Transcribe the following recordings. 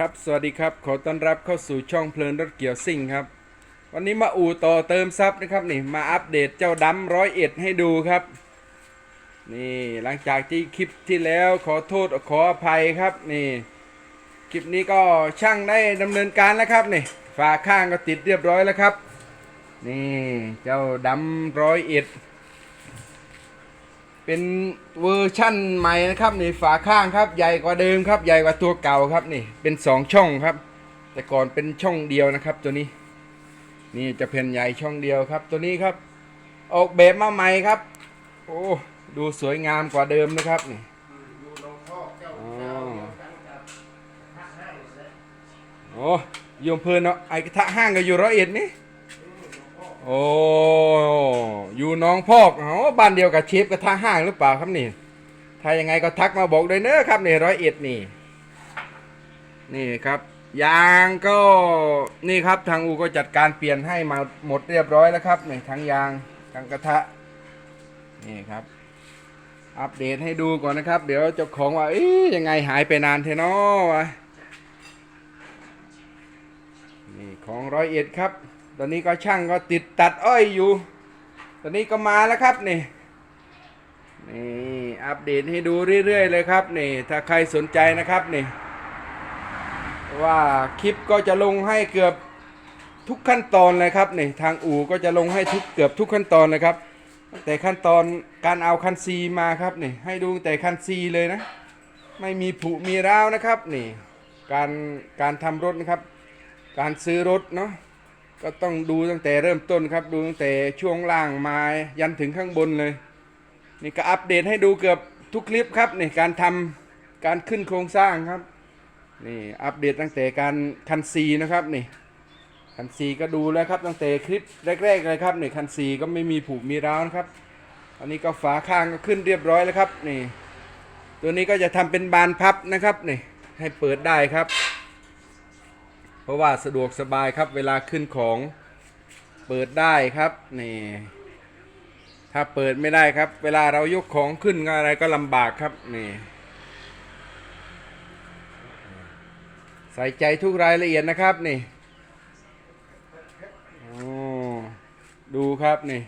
ครับ สวัสดีครับ ขอต้อนรับเข้าสู่ช่องเพลินรถเกี่ยวซิ่งครับ วันนี้มาอู่ต่อเติมซับนะครับนี่ มาอัปเดตเจ้าดำร้อยเอ็ดให้ดูครับ นี่หลังจากที่คลิปที่แล้วขอโทษขออภัยครับนี่ คลิปนี้ก็ช่างได้ดำเนินการแล้วครับนี่ฝาข้างก็ติดเรียบร้อยแล้วครับ นี่เจ้าดำร้อยเอ็ด เป็นเวอร์ชั่นใหม่นะครับนี่ฝาข้างครับใหญ่กว่าเดิมครับ ใหญ่กว่าตัวเก่าครับนี่เป็นสองช่องครับ แต่ก่อนเป็นช่องเดียวนะครับตัวนี้ นี่จะเป็นใหญ่ช่องเดียวครับ ตัวนี้ครับ ออกแบบมาใหม่ครับ โอ้ดูสวยงามกว่าเดิมนะครับนี่อ๋อโอ้ยมเพลินเนาะไอ้กระทะห้างก็อยู่ร้อยเอ็ดนี่ โอ้อยู่น้องพอกอ๋อบ้านเดียวกับเชฟกระทะห้างหรือเปล่าครับนี่ ถ้ายังไงก็ทักมาบอกด้วยเนอะครับนี่ร้อยเอ็ดนี่ นี่ครับยางก็นี่ครับทางอูก็จัดการเปลี่ยนให้มาหมดเรียบร้อยแล้วครับนี่ทั้งยางทั้งกระทะนี่ครับ อัปเดตให้ดูก่อนนะครับ เดี๋ยวเจ้าของว่าเอ๊ยยังไงหายไปนานเทนอวะนี่ของร้อยเอ็ดครับ ตอนนี้ก็ช่างก็ติดตัดอ้อยอยู่ ตอนนี้ก็มาแล้วครับนี่นี่อัปเดตให้ดูเรื่อยๆเลยครับนี่ ถ้าใครสนใจนะครับนี่ ว่าคลิปก็จะลงให้เกือบทุกขั้นตอนเลยครับนี่ทางอู่ก็จะลงให้ทุกเกือบทุกขั้นตอนเลยครับแต่ขั้นตอนการเอาคันซีมาครับนี่ให้ดูแต่คันซีเลยนะ ไม่มีผุมีร้าวนะครับนี่ การการทำรถนะครับ การซื้อรถเนาะ ก็ต้องดูตั้งแต่เริ่มต้นครับ ดูตั้งแต่ช่วงล่างมายันถึงข้างบนเลย นี่ก็อัปเดตให้ดูเกือบทุกคลิปครับนี่การทำการขึ้นโครงสร้างครับนี่อัปเดตตั้งแต่การคันซีนะครับนี่คันซีก็ดูแล้วครับตั้งแต่คลิปแรกๆเลยครับนี่คันซีก็ไม่มีผูกมีร้าวนะครับ อันนี้ก็ฝาข้างก็ขึ้นเรียบร้อยแล้วครับนี่ตัวนี้ก็จะทำเป็นบานพับนะครับนี่ให้เปิดได้ครับ เพราะว่าสะดวกสบายครับเวลาขึ้นของเปิดได้ครับนี่ถ้าเปิดไม่ได้ครับ เวลาเรายกของขึ้นอะไรก็ลำบากครับนี่ใส่ใจทุกรายละเอียดนะครับนี่อดูครับนี่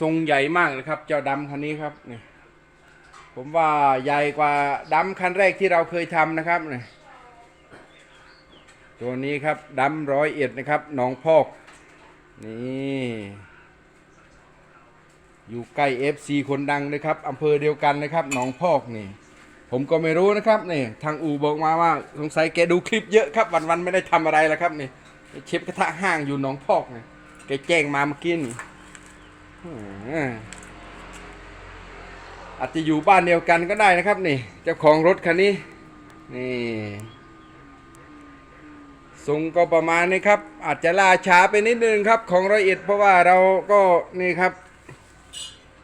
ทรงใหญ่มากนะครับ เจ้าดำคันนี้ครับนี่ผมว่าใหญ่กว่าดำคันแรกที่เราเคยทำนะครับนี่ ตัวนี้ครับดำร้อยเอ็ดนะครับหนองพอก นี่ อยู่ใกล้ FC คนดังเลยครับอำเภอเดียวกันนะครับหนองพอกนี่ ผมก็ไม่รู้นะครับนี่ทางอูบอกมาว่าสงสัยแกดูคลิปเยอะครับวันๆไม่ได้ทำอะไรแล้วครับนี่เชฟกระทะห้างอยู่หนองพอกนี่แกแจ้งมาเมื่อกี้นี่อาจจะอยู่บ้านเดียวกันก็ได้นะครับนี่เจ้าของรถคันนี้นี่ ทรงก็ประมาณนี้ครับ อาจจะล่าช้าไปนิดนึงครับของร้อยเอ็ดเพราะว่าเราก็นี่ครับ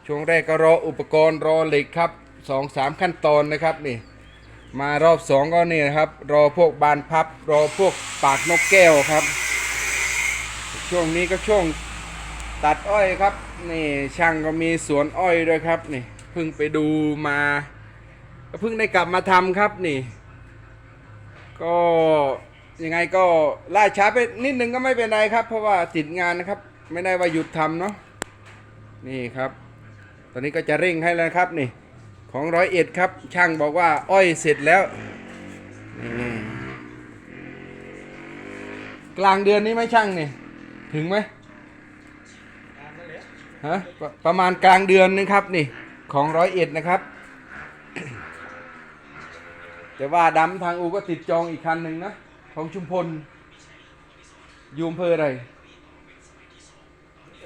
ช่วงแรกก็รออุปกรณ์รอเหล็กครับสองสามขั้นตอนนะครับนี่ มารอบสองก็นี่นะครับ รอพวกบานพับ รอพวกปากนกแก้วครับ ช่วงนี้ก็ช่วงตัดอ้อยครับนี่ช่างก็มีสวนอ้อยด้วยครับนี่เพิ่งไปดูมาเพิ่งได้กลับมาทำครับนี่ ก็ ยังไงก็ล่าช้าไปนิดนึงก็ไม่เป็นไรครับ เพราะว่าติดงานนะครับ ไม่ได้ว่าหยุดทำเนาะนี่ครับ ตอนนี้ก็จะเร่งให้แล้วครับนี่ ของร้อยเอ็ดครับ ช่างบอกว่า อ้อยเสร็จแล้วนี่กลางเดือนนี้ไหมช่างนี่ ถึงไหมฮะประประมาณกลางเดือนนึงครับ นี่ของร้อยเอ็ดนะครับ แต่ว่าดำทางอูก็ติดจองอีกคันหนึ่งนะ ของชุมพลอยูอำเภออะไร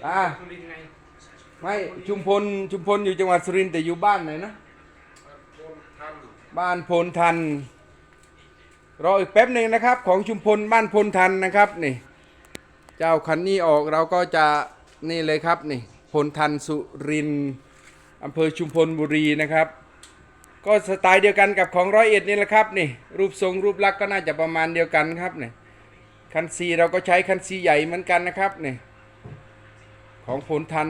อ่าสุรินทร์ไงไม่ชุมพลชุมพลอยู่จังหวัดสุรินทร์แต่อยู่บ้านไหนนะโดนทบ้านพลทันรออีกแป๊บหนึ่งนะครับ ของชุมพลบ้านพลทันนะครับนี่ เจ้าคันนี้ออกเราก็จะนี่เลยครับนี่พลทันสุรินทร์อำเภอชุมพลบุรีนะครับ ก็สไตล์เดียวกันกับของร้อยเอ็ดนี่แหละครับนี่รูปทรงรูปลักษณ์ก็น่าจะประมาณเดียวกันครับนี่คันซีเราก็ใช้คันซีใหญ่เหมือนกันนะครับนี่ของพลทัน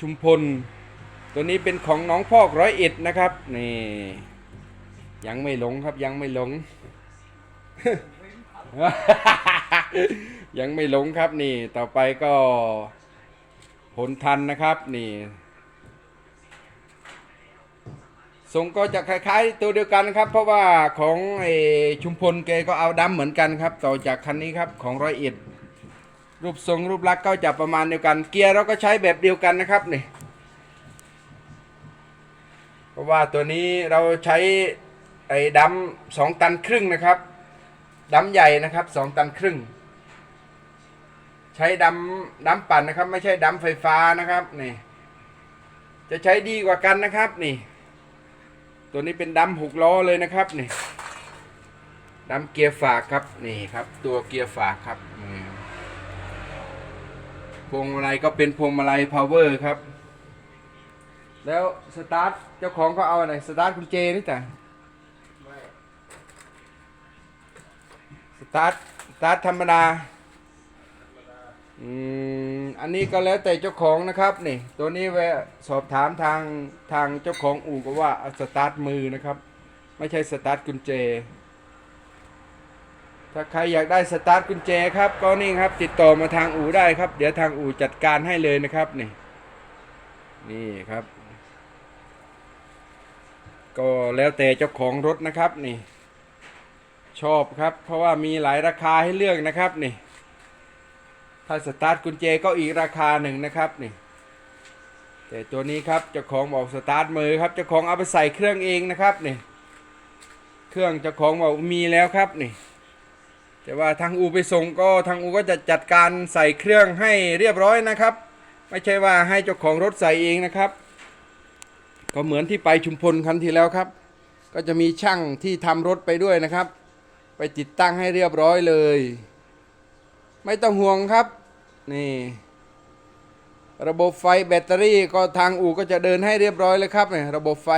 ชุมพล ตัวนี้เป็นของน้องพอกร้อยเอ็ดนะครับนี่ยังไม่หลงครับยังไม่หลง ยังไม่หลงครับนี่ต่อไปก็ผลทันนะครับนี่ ทรงก็จะคล้ายๆ ตัวเดียวกันครับ เพราะว่าของไอชุมพลแกก็เอาดำเหมือนกันครับ ต่อจากคันนี้ครับของร้อยเอ็ดรูปทรงรูปลักษณ์ก็จะประมาณเดียวกัน เกียร์เราก็ใช้แบบเดียวกันนะครับนี่เพราะว่าตัวนี้เราใช้ไอ้ดำสองตันครึ่งนะครับดำใหญ่นะครับสองตันครึ่ง ใช้ดำดำปั่นนะครับ ไม่ใช่ดำไฟฟ้านะครับนี่จะใช้ดีกว่ากันนะครับนี่ ตัวนี้เป็นดำหกล้อเลยนะครับนี่ดำเกียร์ฝากครับนี่ครับ ตัวเกียร์ฝากครับนี่พวงมาลัยก็เป็นพวงมาลัยพาวเวอร์ครับ แล้วสตาร์ทเจ้าของก็เอาอะไรสตาร์ทกุญแจนี่แต่สตาร์ทสตาร์ทธรรมดา อืมอันนี้ก็แล้วแต่เจ้าของนะครับนี่ตัวนี้แวะสอบถามทางทางเจ้าของอู่ก็ว่าเอาสตาร์ทมือนะครับ ไม่ใช่สตาร์ทกุญแจ ถ้าใครอยากได้สตาร์ทกุญแจครับก็นี่ครับติดต่อมาทางอู่ได้ครับ เดี๋ยวทางอู่จัดการให้เลยนะครับนี่นี่ครับ ก็แล้วแต่เจ้าของรถนะครับนี่ ชอบครับ เพราะว่ามีหลายราคาให้เลือกนะครับนี่ ถ้าสตาร์ทกุญแจก็อีกราคาหนึ่งนะครับนี่แต่ตัวนี้ครับเจ้าของบอกสตาร์ทมือครับเจ้าของเอาไปใส่เครื่องเองนะครับนี่เครื่องเจ้าของบอกมีแล้วครับนี่แต่ว่าทางอูไปส่งก็ทางอูก็จะจัดการใส่เครื่องให้เรียบร้อยนะครับ ไม่ใช่ว่าให้เจ้าของรถใส่เองนะครับ ก็เหมือนที่ไปชุมพลครั้งที่แล้วครับ ก็จะมีช่างที่ทำรถไปด้วยนะครับ ไปติดตั้งให้เรียบร้อยเลย ไม่ต้องห่วงครับ นี่ ระบบไฟแบตเตอรี่ก็ทางอู่ก็จะเดินให้เรียบร้อยเลยครับเนี่ยระบบไฟ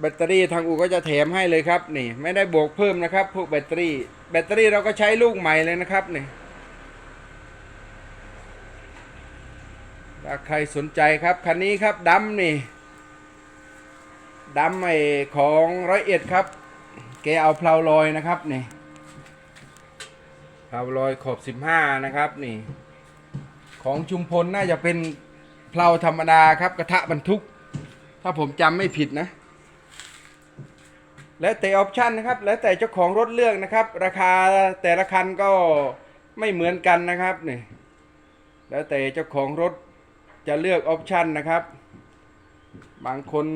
แบตเตอรี่ทางอู่ก็จะแถมให้เลยครับนี่ ไม่ได้บวกเพิ่มนะครับ พวกแบตเตอรี่ แบตเตอรี่เราก็ใช้ลูกใหม่เลยนะครับนี่ถ้าใครสนใจครับคันนี้ครับดำนี่ดำไอของร้อยเอ็ดครับ แกเอาเพลาลอยนะครับนี่ เพลาลอยขอบสิบห้านะครับนี่ ของชุมพลน่าจะเป็นเพลาธรรมดาครับกระทะบรรทุก ถ้าผมจำไม่ผิดนะ แล้วแต่ออปชันนะครับ แล้วแต่เจ้าของรถเลือกนะครับ ราคาแต่ละคันก็ไม่เหมือนกันนะครับนี่แล้วแต่เจ้าของรถจะเลือกออปชันนะครับ บางคน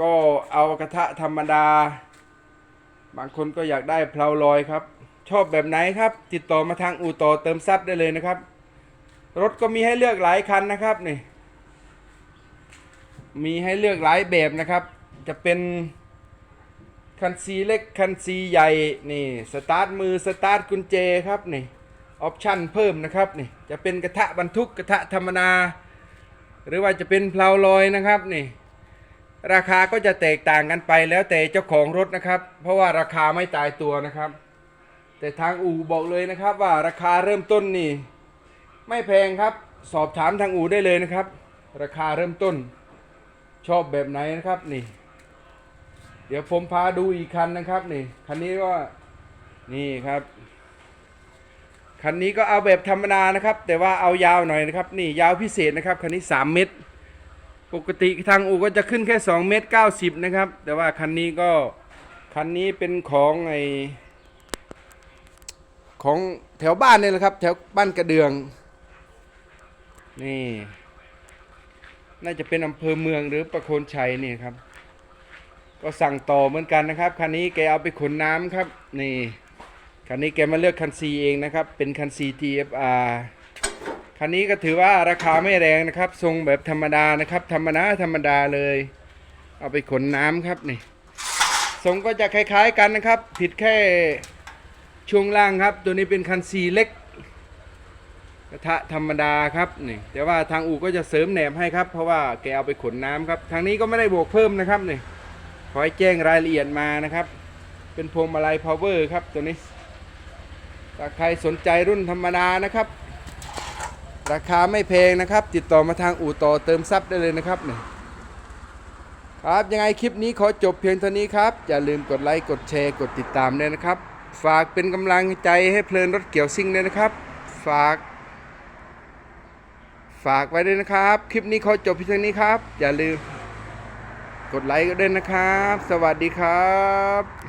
ก็เอากระทะธรรมดา บางคนก็อยากได้เพลาลอยครับ ชอบแบบไหนครับ ติดต่อมาทางอู่ต่อเติมซับได้เลยนะครับ รถก็มีให้เลือกหลายคันนะครับนี่มีให้เลือกหลายแบบนะครับ จะเป็นคันซีเล็กคันซีใหญ่นี่สตาร์ทมือสตาร์ทกุญแจครับนี่ออปชันเพิ่มนะครับนี่จะเป็นกระทะบรรทุกกระทะธรรมดาหรือว่าจะเป็นเพลาลอยนะครับนี่ราคาก็จะแตกต่างกันไปแล้วแต่เจ้าของรถนะครับ เพราะว่าราคาไม่ตายตัวนะครับ แต่ทางอู่บอกเลยนะครับว่าราคาเริ่มต้นนี่ ไม่แพงครับ สอบถามทางอู่ได้เลยนะครับ ราคาเริ่มต้น ชอบแบบไหนนะครับนี่ เดี๋ยวผมพาดูอีกคันนะครับนี่คันนี้ก็นี่ครับคันนี้ก็เอาแบบธรรมดานะครับ แต่ว่าเอายาวหน่อยนะครับ นี่ยาวพิเศษนะครับคันนี้ 3 เมตร ปกติทางอู่ก็จะขึ้นแค่ 2 เมตร 90 นะครับ แต่ว่าคันนี้ก็คันนี้เป็นของไอ ของแถวบ้านนี่แหละครับ แถวบ้านกระเดือง นี่ น่าจะเป็นอำเภอเมืองหรือประโคนชัยนี่ครับ ก็สั่งต่อเหมือนกันนะครับคันนี้แกเอาไปขนน้ำครับ นี่คันนี้แกมาเลือกคันซีเองนะครับ เป็นคันซี TFR คันนี้ก็ถือว่าราคาไม่แรงนะครับ ทรงแบบธรรมดานะครับ ธรรมดาธรรมดาเลย เอาไปขนน้ำครับนี่ทรงก็จะคล้าย ๆกันนะครับ ผิดแค่ ช่วงล่างครับ ตัวนี้เป็นคันซีเล็ก กระทะธรรมดาครับนี่แต่ว่าทางอู่ก็จะเสริมแหนบให้ครับ เพราะว่าแกเอาไปขนน้ำครับ ทางนี้ก็ไม่ได้บวกเพิ่มนะครับนี่ขอให้แจ้งรายละเอียดมานะครับ เป็นพวงมาลัยพาวเวอร์ครับตัวนี้ถ้าใครสนใจรุ่นธรรมดานะครับ ราคาไม่แพงนะครับ ติดต่อมาทางอู่ต่อเติมซับได้เลยนะครับเนี่ยครับยังไงคลิปนี้ขอจบเพียงเท่านี้ครับ อย่าลืมกดไลค์กดแชร์กดติดตามด้วยนะครับ ฝากเป็นกำลังใจให้เพลินรถเกี่ยวซิ่งด้วยนะครับ ฝาก ฝากไว้ด้วยนะครับ คลิปนี้ขอจบเพียงนี้ครับ อย่าลืม กดไลค์ก็ด้วยนะครับ สวัสดีครับ